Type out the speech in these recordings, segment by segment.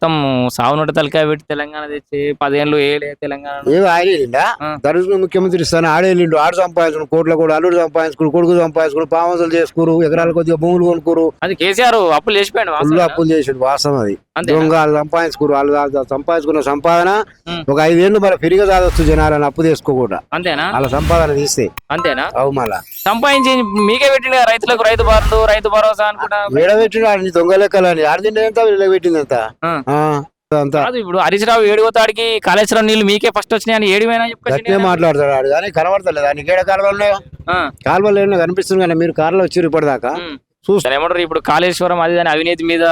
మొత్తం సాగునోట తలకాయ పెట్టి తెలంగాణ తెచ్చి పదేళ్ళు ఏడే తెలంగాణ ఆయన వెళ్ళిండా. దర్శనం ముఖ్యమంత్రి ఇస్తాను ఆడే వెళ్ళిండు ఆడు సంపాదించుకుని కోట్ల కూడా అల్లుడు సంపాదించుకుని కొడుకు సంపాదించుకుని పామసలు చేసుకురు ఎకరాల కొద్దిగా భూములు కొనుక్కురు. అది కేసీఆర్ అప్పులు చేసిపోయాడు ఫుల్. అప్పులు చేసిండు వాస్తవం అది. అంతేనా? దొంగ వాళ్ళు సంపాదించుకురు వాళ్ళు సంపాదించుకున్న సంపాదన. ఒక ఐదేళ్ళు మరి ఫిరిగా చాదొచ్చు జనాలని అప్పు తీసుకోకుండా అంతేనా? వాళ్ళ సంపాదన తీస్తే. అంతేనా? అవు మళ్ళా. సంపాదించి మీకే పెట్టిండు కదా రైతులకు రైతు బంధు రైతు భరోసా అనుకుంటా. ఏడబెట్టిన ఆడిని దొంగ లెక్కలని. ఆడితే ఎంత వీళ్ళకి పెట్టింది ఎంత కాదు ఇప్పుడు హరీష్ రావు ఏడుగో తాడికి కాళేశ్వరం నీళ్ళు మీకే ఫస్ట్ వచ్చినాయని ఏడిపోయినా గట్టిగా మాట్లాడతాడు ఆడు కానీ కనబడతలేదు. ఆయన ఏడ కాలువలు కాలువలు ఏమన్నా కనిపిస్తుంది కానీ మీరు కారులో వచ్చారు ఇప్పటిదాకా. చూస్తా. ఏమంటారు? ఇప్పుడు కాళేశ్వరం అది అని అవినీతి మీద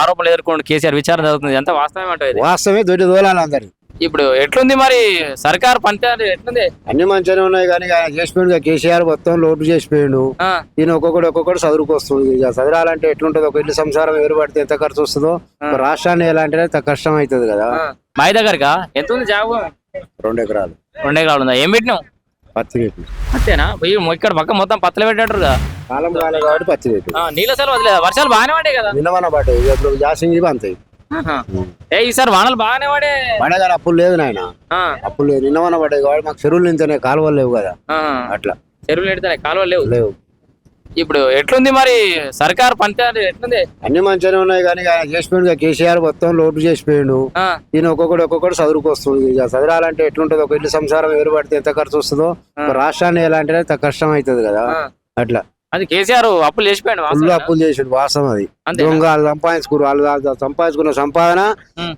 ఆరోపణలు ఎదుర్కోండి కేసీఆర్ విచారణ జరుగుతుంది. ఎంత వాస్తవం అంటారు ఇది? వాస్తవమే దొడ్డి దోలాలి అందరి ఇప్పుడు ఎట్లుంది మరి? సర్కార్ పంచాయతీ ఎట్లుంది? అన్ని మంచిగానే ఉన్నాయి కానీ ఆయన చేసిపోయిండు కేసీఆర్ మొత్తం లోటు చేసిపోయిండు. ఈయన ఒక్కొక్కటి ఒక్కొక్కటి చదువుకు వస్తుంది ఇక చదవాలంటే ఎట్లుంటది ఒక ఇల్లు సంసారం ఎవరు పడితే ఎంత ఖర్చు వస్తుందో రాష్ట్రాన్ని ఎలా అంటే అంత కష్టం అవుతుంది కదా. బావి దగ్గరగా ఎంత ఉంది జాబు? రెండు ఎకరాలు. రెండే కావాలి ఉందా? ఏం పెట్టినావు? పత్తి అంతేనా? ఇక్కడ పక్క మొత్తం పత్తలు పెట్టాడుగా కాలం కాలే కాబట్టి పత్తి పెట్టి నీళ్ళ సెలవు వదిలేదు? వర్షాలు బాగానే పడ్డాయి కదా? నిన్నమన్న పడ్డాయి. ఇక ఇప్పుడు జాసింగ్ ఆహా. ఏ ఈసారి వానలు బాగానే పడే. పడగానే అప్పులు లేదు నాయన. అప్పులు లేదు. నిన్నమన్న పడ్డాయి కాబట్టి మాకు చెరువులు నింతనే కాలువలు లేవు కదా. అట్లా. చెరువులు ఎడితే కాలువలు లేవు. లేవు. ఇప్పుడు ఎట్లుంది మరి? సర్కార్ పంచాయతీ ఎట్లుంది? అన్ని మంచిగానే ఉన్నాయి కానీ ఆయన చేసిపోయిండు కేసీఆర్ మొత్తం లోటు చేసిపోయిండు. ఈయన ఒక్కొక్కటి ఒక్కొక్కటి చదువుకు వస్తుంది ఇక చదవాలంటే ఎట్లుంటది? ఒక ఇల్లు సంసారం ఎవరు పడితే ఎంత ఖర్చు వస్తుందో? రాష్ట్రాన్ని ఎలా అంటే కష్టం అవుతుంది కదా. అట్లా. అది కేసీఆర్ అప్పులు చేసిపోయాడు ఫుల్. అప్పులు చేసిండు వాస్తవం అది? దొంగ వాళ్ళు సంపాదించుకురు వాళ్ళు సంపాదించుకున్న సంపాదన.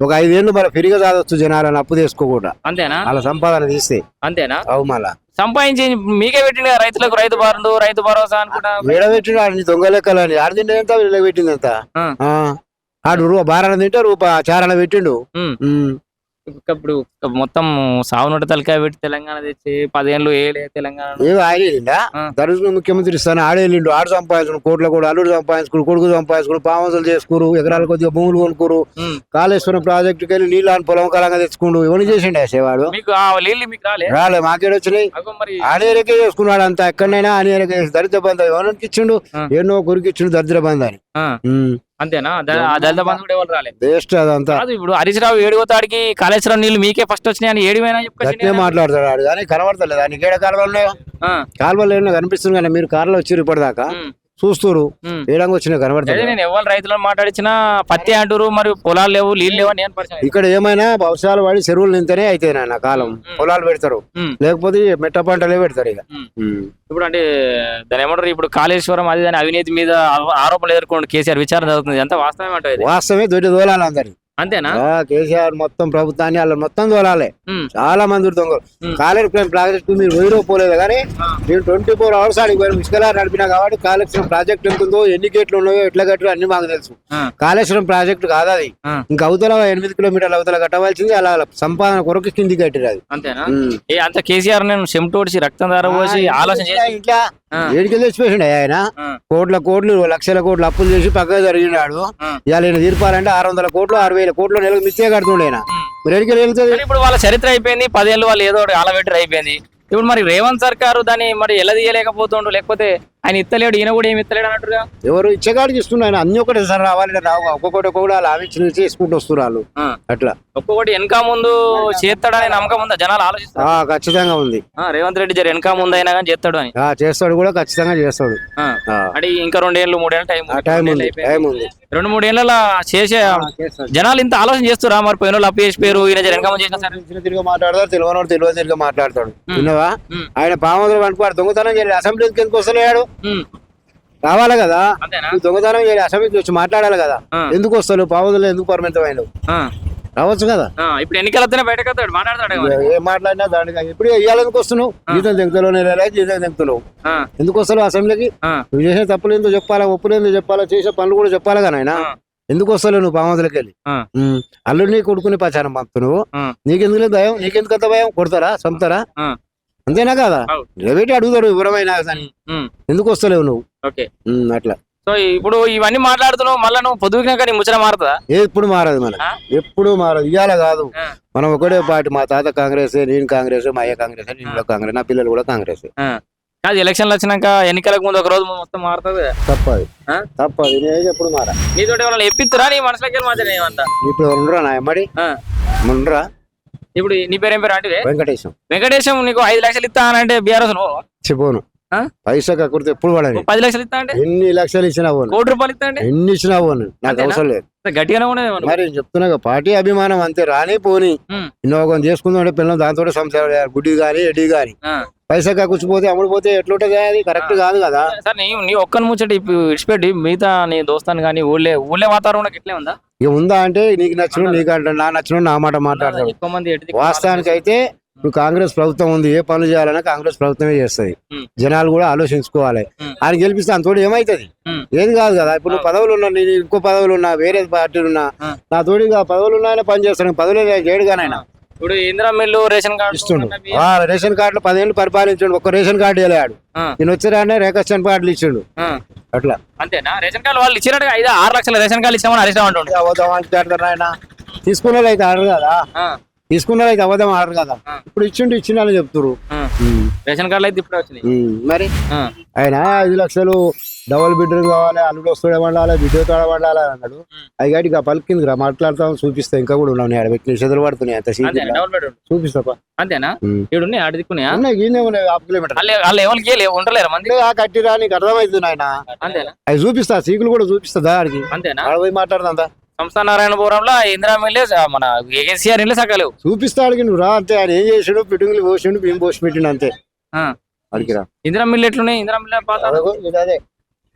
ఒక ఐదేళ్ళు మరి ఫిరిగా చాదొచ్చు జనాలని అప్పు తీసుకోకుండా. అంతేనా? వాళ్ళ సంపాదన తీస్తే. అంతేనా? అవు మళ్ళా సంపాదించి మీకే పెట్టిండు కదా రైతులకు రైతు బంధు రైతు భరోసా అనుకుంటా ఏడబెట్టిన ఆడిని దొంగ లెక్కలని. ఆడితే ఎంత వీళ్ళకి పెట్టింది ఎంత. ఆడు రూ బారాన తింటే రూపా చారణ పెట్టిండు. ఇప్పుడు మొత్తం సాగునోట తలకాయ పెట్టి తెలంగాణ తెచ్చి పదేళ్ళు ఏడే తెలంగాణ ఏమి ఆయన వెళ్ళిండా? ఆ. దర్శనం ముఖ్యమంత్రి ఇస్తాను ఆడే వెళ్ళిండు. ఆడు సంపాదించుకుని కోట్ల కూడా అల్లుడు సంపాదించుకుని కొడుకు సంపాదించుకుని పామసలు చేసుకురు ఎకరాల కొద్దిగా భూములు కొనుక్కురు. కాళేశ్వరం ప్రాజెక్టుకి వెళ్ళి నీళ్ళు అని పొలం కాలంగా తెచ్చుకుండు. ఇవన్నీ చేసిండు సేవాడు? రాలే? అగో మరి. ఆనేరకే చేసుకున్నాడు అంతా? ఎక్కడైనా ఆనేరకే దరిద్ర బంధ ఎవరికి ఇచ్చిండు. ఎన్నో గురికి ఇచ్చిండు దరిద్ర బంధ అని ఆ, ఉమ్. అంతేనా? ఆ దళిత బంధు కూడా ఎవరు రాలే వేస్ట్ అదంతా. కాదు ఇప్పుడు హరీష్ రావు ఏడుగో తాడికి కాళేశ్వరం నీళ్ళు మీకే ఫస్ట్ వచ్చినాయని ఏడిపోయినా గట్టిగా మాట్లాడతాడు ఆడు. కానీ కనబడతలేదు? ఆయన ఏడ కాలువలు ఉన్నాయో? కాలువలు ఏమన్నా కనిపిస్తుంది కానీ మీరు కారులో వచ్చారు ఇప్పటిదాకా? చూస్తురు ఏడంగా వచ్చినా కనబడతాడు నేను ఎవరు రైతులను మాట్లాడించినా పత్తి అంటారు మరి పొలాలు లేవు నీళ్ళు లేవు ఇక్కడ ఏమైనా వర్షాలు పడి చెరువులు నింతనే అవుతాయి నాన్న కాలం. పొలాలు పెడతారు. లేకపోతే మెట్ట పంటలే పెడతారు ఇక. ఇప్పుడు అంటే దాని ఏమంటారు ఇప్పుడు కాళేశ్వరం అది అని అవినీతి మీద ఆరోపణలు ఎదుర్కోండి కేసీఆర్ విచారణ జరుగుతుంది. ఎంత వాస్తవం ఇది? వాస్తవమే దొడ్డి దోలాలి అందరి అంతేనా? కేసీఆర్ మొత్తం ప్రభుత్వాన్ని వాళ్ళ మొత్తం ఉమ్. చాలా మంది దొంగలు. కాలేజ్ ప్రాజెక్ట్ మీరు పోయిరో పోలేదు కానీ నేను ట్వంటీ ఫోర్ అవర్స్ ఆడికి ఇసుకలా నడిపినా కాబట్టి కాళేశ్వరం ప్రాజెక్ట్ ఎంత ఉందో ఎన్ని గేట్లు ఉన్నాయో ఎట్లా కట్టారో అన్ని మాకు తెలుసు. కాళేశ్వరం ప్రాజెక్ట్ కాదు అది. ఇంకా అవతల ఎనిమిది కిలోమీటర్ల అవతల కట్టవలసింది అలా సంపాదన కొరకు కిందికి కట్టిరు అది. అంతేనా? అంత కేసీఆర్ నేను చెమటోడిచి రక్తం ధార పోసి ఆలోచన ఇంట్లో ఆ. ఏడికి తెచ్చిపోయిండు ఆయన. కోట్ల కోట్లు లక్షల కోట్లు అప్పులు చేసి పక్కగా జరిగినాడు. ఇవాళ ఈయన తీర్పాలంటే ఆరు వందల కోట్లు ఆరు వేల కోట్లు నెలకు మిత్తే కడుతుండే ఆయన. మరి వెళ్తుంది ఇప్పుడు వాళ్ళ చరిత్ర అయిపోయింది పదేళ్ళు వాళ్ళు ఏదో ఒకటి ఆలబెట్టరు అయిపోయింది ఇప్పుడు మరి రేవంత్ సర్కారు దాన్ని మరి ఎలా తీయలేకపోతుండు లేకపోతే ఆయన ఇత్తలేడు ఈయన కూడా ఏమి ఇత్తలేడు అన్నట్టుగా ఎవరు ఇచ్చగాడికి ఇస్తున్నారు ఆయన. అన్ని ఒకటి సార్ రావాలి రావు ఒక్కొక్కటి ఒక్కొక్కటి వాళ్ళు ఆమె చేసుకుంటూ వస్తున్నారు. అట్లా. ఒక్కొక్కటి వెనక ముందు చేస్తాడని నమ్మకం ఉందా? జనాలు ఆలోచిస్తారు? ఆ ఖచ్చితంగా ఉంది. ఆ, రేవంత్ రెడ్డి జర వెనక ముందు అయినా కానీ చేస్తాడు అని. ఆ చేస్తాడు కూడా ఖచ్చితంగా చేస్తాడు. అంటే ఇంకా రెండేళ్ళు మూడేళ్ళు టైం టైం ఉంది టైం ఉంది. రెండు మూడేళ్ళ చేసే చేస్తాడు. జనాలు ఇంత ఆలోచన చేస్తురా మరి పోయిన వాళ్ళు అప్పు చేసిపోయారు ఈయన జర వెనక ముందు చేసిన తిరిగి మాట్లాడతాడు తెలియనోడు తెలియదు తిరిగి మాట్లాడతాడు. విన్నావా. ఆయన పాములు అనుకోడు దొంగతనం అసెంబ్లీకి ఎందుకు వస్తలేడు? ఉమ్. రావాలి కదా. దొంగతనం చేయాలి అసెంబ్లీకి వచ్చి మాట్లాడాలి కదా. ఎందుకు వస్తాడు? పావులు ఎందుకు పరిమితం అయినావు ఆ. రావచ్చు కదా. ఇప్పుడు ఎన్నికలు వస్తేనే బయటకు వస్తాడు మాట్లాడతాడు. ఏం మాట్లాడినా దానికి ఎప్పుడు ఇవ్వాలనుకు వస్తున్నావు? జీతం తెంకుతలో జీతం తెంకుతున్నావు ఆ. ఎందుకు వస్తావు అసెంబ్లీకి. నువ్వు చేసే తప్పులు ఏందో చెప్పాలా ఒప్పులు ఏందో చెప్పాలా చేసే పనులు కూడా చెప్పాలి కదా ఆయన. ఎందుకు వస్తావు నువ్వు పామతులకి వెళ్ళి. అల్లుడిని కొడుకుని పచారం పంపు నువ్వు ఆ. నీకెందుకు భయం నీకెందుకు అంత భయం? కొడతారా? చంపుతారా. అంతేనా కదా. నిలబెట్టి అడుగుతారు వివరమైన. ఎందుకు వస్తలేవు నువ్వు? ఓకే. అట్లా. సో ఇప్పుడు ఇవన్నీ మాట్లాడుతున్నావు మళ్ళీ నువ్వు పొద్దుకినా కానీ ముచ్చట మారుతుందా? ఎప్పుడు మారదు మన? ఎప్పుడు మారదు. ఇవాళ కాదు. మనం ఒకటే పార్టీ మా తాత కాంగ్రెస్ నేను కాంగ్రెస్ మా అయ్య కాంగ్రెస్ నేను కాంగ్రెస్ నా పిల్లలు కూడా కాంగ్రెస్. కాదు ఎలక్షన్లు వచ్చినాక ఎన్నికలకు ముందు ఒక రోజు మొత్తం మారుతుంది. తప్పది? తప్పది. నేను ఎప్పుడు మారా? వాళ్ళని ఎప్పిస్తురా? నీ మనసులోకి వెళ్ళి మాత్రం ఏమంట ఇప్పుడు ఉండరా నా ఎమ్మడి. ఉండరా? ఇప్పుడు నీ పేరు ఏం పేరు అంటే వెంకటేశం. వెంకటేశం నీకు ఐదు లక్షలు ఇస్తా అని అంటే బీఆర్ఎస్ చెప్పోను ఆ? పైసా కక్కుడితే ఎప్పుడు పడని? పది లక్షలు ఇస్తా అంటే? ఎన్ని లక్షలు ఇచ్చినా పోను. కోటి రూపాయలు ఇస్తా అంటే? ఎన్ని ఇచ్చినా పోను. నాకు? అవసరం లేదు. గట్టిగానే ఉన్నది మనం. మరి నేను చెప్తున్నా పార్టీ అభిమానం అంతే రాని పోని. ఇన్నోగం చేసుకుందాం అంటే పిల్లలు దాంతో సంసారం గుడ్డి కానీ ఎడ్డి కానీ ఆ. పైసా కక్కుచ్చిపోతే అమ్ముడు పోతే ఎట్లుంటది అది? కరెక్ట్ కాదు కదా. సార్ నీ నీ ఒక్కని ముచ్చట మిగతా నీ దోస్తాను కానీ ఊళ్ళే ఊళ్ళే వాతావరణం ఎట్లే ఉందా? ఇక ఉందా అంటే నీకు నచ్చిన నీకు అంటే నా నచ్చిన నా మాట మాట్లాడతాడు దిక్కు వాస్తవానికి అయితే ఇప్పుడు కాంగ్రెస్ ప్రభుత్వం ఉంది ఏ పనులు చేయాలన్నా కాంగ్రెస్ ప్రభుత్వమే చేస్తది. జనాలు కూడా ఆలోచించుకోవాలి. ఆయన గెలిపిస్తే అంతోటి ఏమైతుంది. ఏది కాదు కదా. ఇప్పుడు నువ్వు పదవులు ఉన్నా నేను ఇంకో పదవులు ఉన్నా వేరే పార్టీలు ఉన్నా. నా తోడి ఇక పదవులు ఉన్నాయని పని చేస్తాను పదవులు చేయడుగానైనా ఇప్పుడు ఇందిరా మిల్లు రేషన్ కార్డు ఇస్తుండు. రేషన్ కార్డులు పదేళ్ళు పరిపాలించండు. ఒక్క రేషన్ కార్డు వెళ్ళాడు నేను వచ్చారానే రేషన్ కార్డులు ఇచ్చిండు. అట్లా. అంతేనా? రేషన్ కార్డు వాళ్ళు ఇచ్చినట్టు ఐదు ఆరు లక్షల రేషన్ కార్డు ఇచ్చామని అరెస్ట్ ఆయన. తీసుకున్న వాళ్ళు అయితే ఆడరు కదా. ఆ, తీసుకున్న వాళ్ళు అయితే అబద్ధం ఆడరు కదా. ఇప్పుడు ఇచ్చిండు ఇచ్చిండు చెప్తురు. రేషన్ కార్డులు అయితే ఇప్పుడే వచ్చినాయి. మరి? ఆయన ఐదు లక్షలు డబుల్ బెడ్రూమ్ కావాలి అల్లుడు వస్తాడే వండాలి బిడ్డ తోడ వండాలి అన్నాడు. అది ఇక పలికింది రా మాట్లాడతాం చూపిస్తా. ఇంకా కూడా ఉన్నావు ఆడ పెట్టిన చేతులు పడుతున్నాయి అంత చూపిస్తా అంతేనా? ఉన్నాయి ఆడ దిక్కున్నాయా? ఉన్నాయి హాఫ్ కిలోమీటర్ ఉండలేరు మంది? కట్టిరా నీకు అర్థమవుతుంది ఆయన అంతేనా? అవి చూపిస్తా సీకులు కూడా చూపిస్తా దాడికి అంతేనా? ఆడ పోయి మాట్లాడదా సంస్థ నారాయణపురంలో ఇందిరా మిల్లే మన కేసీఆర్ ఇల్లు సక్కలేవు చూపిస్తా అడిగి నువ్వు రా అంతే. ఆయన ఏం చేసాడు? పిడుగులు పోసిండు మేము పోసి పెట్టిండు అంతే. ఆ. అడిగి రా ఇందిరా మిల్లు ఎట్లున్నాయి? ఇందిరా మిల్ల అదే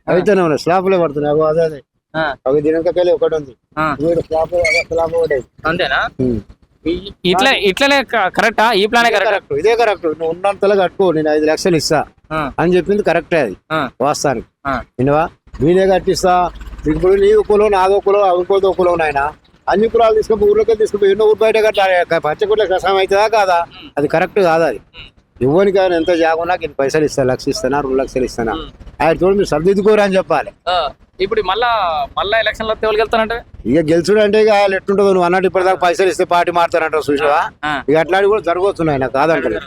అయితేనే ఉన్నాయి స్లాబ్లే పడుతున్నాయి. అదే అదే. అవి దినకకెళ్ళి ఒకటి ఉంది. స్లాబ్ స్లాబ్ ఒకటి. అంతేనా? ఇట్లా ఇట్లనే కరెక్టా? ఈ ప్లానే కరెక్ట్? ఇదే కరెక్ట్. నువ్వు ఉన్నంతలో కట్టుకో నేను ఐదు లక్షలు ఇస్తా. అని చెప్పింది కరెక్టే అది ఆ. వినవా నేనే కట్టిస్తా. ఇప్పుడు నీ కులం నాదో కులం ఇంకోదో కులం నాయన. అన్ని కులాలు తీసుకుని ఊర్లోకి తీసుకుపోయి ఎన్నో ఊరు బయట కట్టాలి. పచ్చకుట్ల కషాయం అవుతుందా కాదా? అది కరెక్ట్ కాదా అది. ఇవ్వని కానీ ఎంత జాగున్నా ఇంత పైసలు ఇస్తా లక్ష ఇస్తానా రెండు లక్షలు ఇస్తానా. ఆయన తోడు మీరు సర్దిద్దుకోరా అని చెప్పాలి. ఇప్పుడు మళ్ళా మళ్ళా ఎలక్షన్లో ఎవరికి వెళ్తానంటే ఇక గెలుచుడు అంటే ఇక ఎట్టుంటుందో నువ్వు అన్నట్టు ఇప్పటిదాకా పైసలు ఇస్తే పార్టీ మారుతానంటావు చూసావా. ఇక అట్లాంటివి కూడా జరగవచ్చు ఆయన కాదంటారు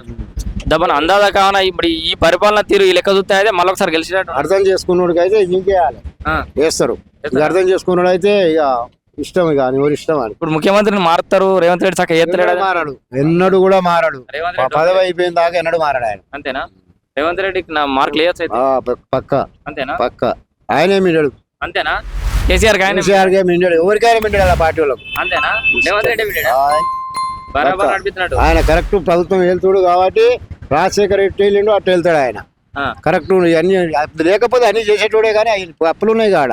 దబ్బన అందాదా కావున ఇప్పుడు ఈ పరిపాలన తీరు ఈ లెక్క చూస్తే అయితే మళ్ళీ ఒకసారి గెలిచినట్టు. అర్థం చేసుకున్నోడికి అయితే ఇంకేయాలి. వేస్తారు. అర్థం చేసుకున్నాడు అయితే ఇక ఇష్టం ఇక ఎవరి ఇష్టం అని. ఇప్పుడు ముఖ్యమంత్రిని మారుతారు రేవంత్ రెడ్డి చక్క ఎత్తలేడు మారాడు. ఎన్నడూ కూడా మారాడు. పదవి అయిపోయిన దాకా ఎన్నడూ మారాడు ఆయన. అంతేనా? రేవంత్ రెడ్డికి నా మార్కులు వేయచ్చు పక్క. అంతేనా? పక్క. ఆయనే మిండాడు. అంతేనా? కేసీఆర్ కేసీఆర్ మిండాడు. ఎవరికైనా మిండాడు ఆ పార్టీ వాళ్ళకు? అంతేనా? రేవంత్ రెడ్డి నడిపిస్తున్నాడు ఆయన కరెక్ట్ ప్రభుత్వం వెళ్తుడు కాబట్టి రాజశేఖర్ ఎట్టు వెళ్ళిండు అట్టు వెళ్తాడు ఆయన. కరెక్ట్ అన్ని లేకపోతే అన్ని చేసేటోడే కానీ ఆయన అప్పులు ఉన్నాయి కాడ.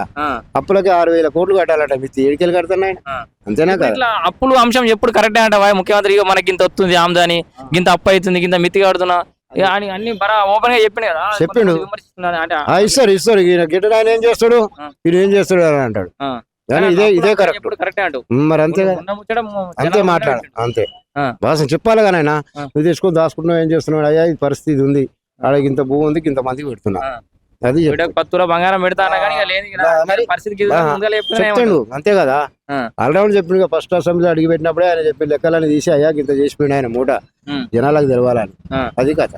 అప్పులకి ఆరు వేల కోట్లు కట్టాలట మిత్తి ఏడికెళ్ళి కడుతున్నాయి. అంతేనా కదా? అప్పులు అంశం ఎప్పుడు కరెక్టే అంట ముఖ్యమంత్రి మనకి ఇంత వస్తుంది ఆమ్దాని గింత అప్పు అవుతుంది గింత మిత్తి కడుతున్నా. అన్ని ఓపెన్గా చెప్పిండు కదా. అంటే ఇస్తారు ఇస్తారు. ఈయన గిట్టడు ఆయన ఏం చేస్తాడు. ఈయన ఏం చేస్తాడు అని అంటాడు. కానీ ఇదే ఇదే కరెక్ట్ కరెక్టే అంటూ మరి అంతే కదా? అంతే మాట్లాడు అంతే. బాసం చెప్పాలి కానీ ఆయన. నువ్వు తెచ్చుకొని దాచుకుంటున్నావు ఏం చేస్తున్నావు? అయ్యా ఈ పరిస్థితి ఉంది. ఆడకి ఇంత భూ ఉంది ఇంత మందికి పెడుతున్నా. అది పత్తులో బంగారం చెప్తాడు అంతే కదా. ఆల్రౌండ్ చెప్పిండు ఫస్ట్ అసెంబ్లీ అడిగి పెట్టినప్పుడే ఆయన చెప్పి లెక్కలని తీసి అయ్యా ఇంత చేసిపోయిన ఆయన మూట. జనాలకు తెలవాలని. అది కథ.